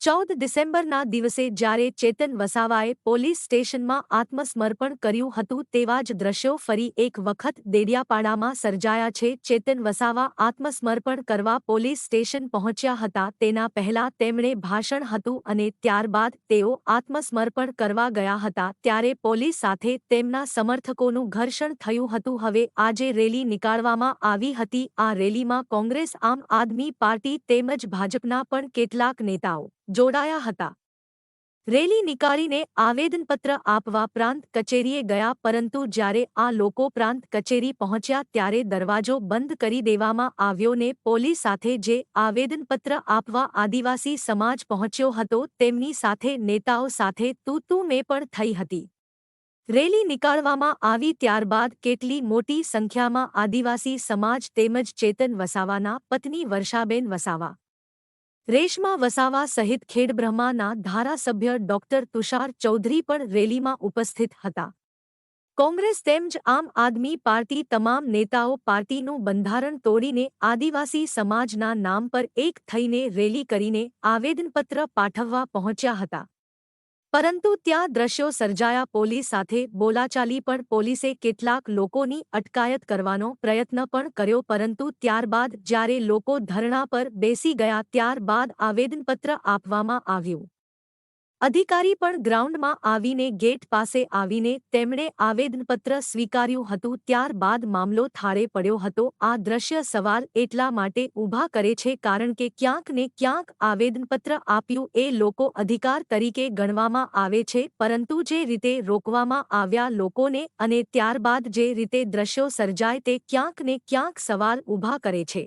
ચૌદ ડિસેમ્બરના દિવસે જ્યારે ચેતન વસાવાએ પોલીસ સ્ટેશનમાં આત્મસમર્પણ કર્યું હતું તેવા જ દ્રશ્યો ફરી એક વખત દેડિયાપાડામાં સર્જાયા છે. ચેતન વસાવા આત્મસમર્પણ કરવા પોલીસ સ્ટેશન પહોંચ્યા હતા. તેના પહેલા તેમણે ભાષણ હતું અને ત્યારબાદ તેઓ આત્મસમર્પણ કરવા ગયા હતા. ત્યારે પોલીસ સાથે તેમના સમર્થકોનું ઘર્ષણ થયું હતું. હવે આજે રેલી નીકાળવામાં આવી હતી. આ રેલીમાં કોંગ્રેસ, આમ આદમી પાર્ટી તેમજ ભાજપના પણ કેટલાક નેતાઓ જોડાયા હતા. રેલી નીકાળીને આવેદનપત્ર આપવા પ્રાંત કચેરીએ ગયા, પરંતુ જ્યારે આ લોકો પ્રાંત કચેરી પહોંચ્યા ત્યારે દરવાજો બંધ કરી દેવામાં આવ્યો ને પોલીસ સાથે જે આવેદનપત્ર આપવા આદિવાસી સમાજ પહોંચ્યો હતો, તેમની સાથે નેતાઓ સાથે તું તું મેં પણ થઈ હતી. રેલી નીકાળવામાં આવી ત્યારબાદ કેટલી મોટી સંખ્યામાં આદિવાસી સમાજ તેમજ ચેતન વસાવાના પત્ની વર્ષાબેન વસાવા રેશમા વસાવા સહિત ખેડબ્રહ્માના ધારાસભ્ય ડોક્ટર તુષાર ચૌધરી પણ રેલીમાં ઉપસ્થિત હતા. કોંગ્રેસ તેમજ આમ આદમી પાર્ટી તમામ નેતાઓ પાર્ટીનું બંધારણ તોડીને આદિવાસી સમાજના નામ પર એક થઈને રેલી કરીને આવેદનપત્ર પાઠવવા પહોંચ્યા હતા. પરંતુ ત્યાં દ્રશ્યો સર્જાયા પોલીસ સાથે બોલાચાલી પણ પોલીસે કેટલાક લોકોની અટકાયત કરવાનો પ્રયત્ન પણ કર્યો પરંતુ ત્યારબાદ જ્યારે લોકો ધરણા પર બેસી ગયા ત્યારબાદ આવેદનપત્ર આપવામાં આવ્યું. અધિકારી પણ ગ્રાઉન્ડમાં આવીને ગેટ પાસે આવીને તેમણે આવેદનપત્ર સ્વીકાર્યું હતું. ત્યારબાદ મામલો થાળે પડ્યો હતો. આ દ્રશ્ય સવાલ એટલા માટે ઊભા કરે છે કારણ કે ક્યાંક ને ક્યાંક આવેદનપત્ર આપ્યું એ લોકો અધિકાર તરીકે ગણવામાં આવે છે, પરંતુ જે રીતે રોકવામાં આવ્યા લોકોને અને ત્યારબાદ જે રીતે દ્રશ્યો સર્જાય તે ક્યાંક ને ક્યાંક સવાલ ઊભા કરે છે.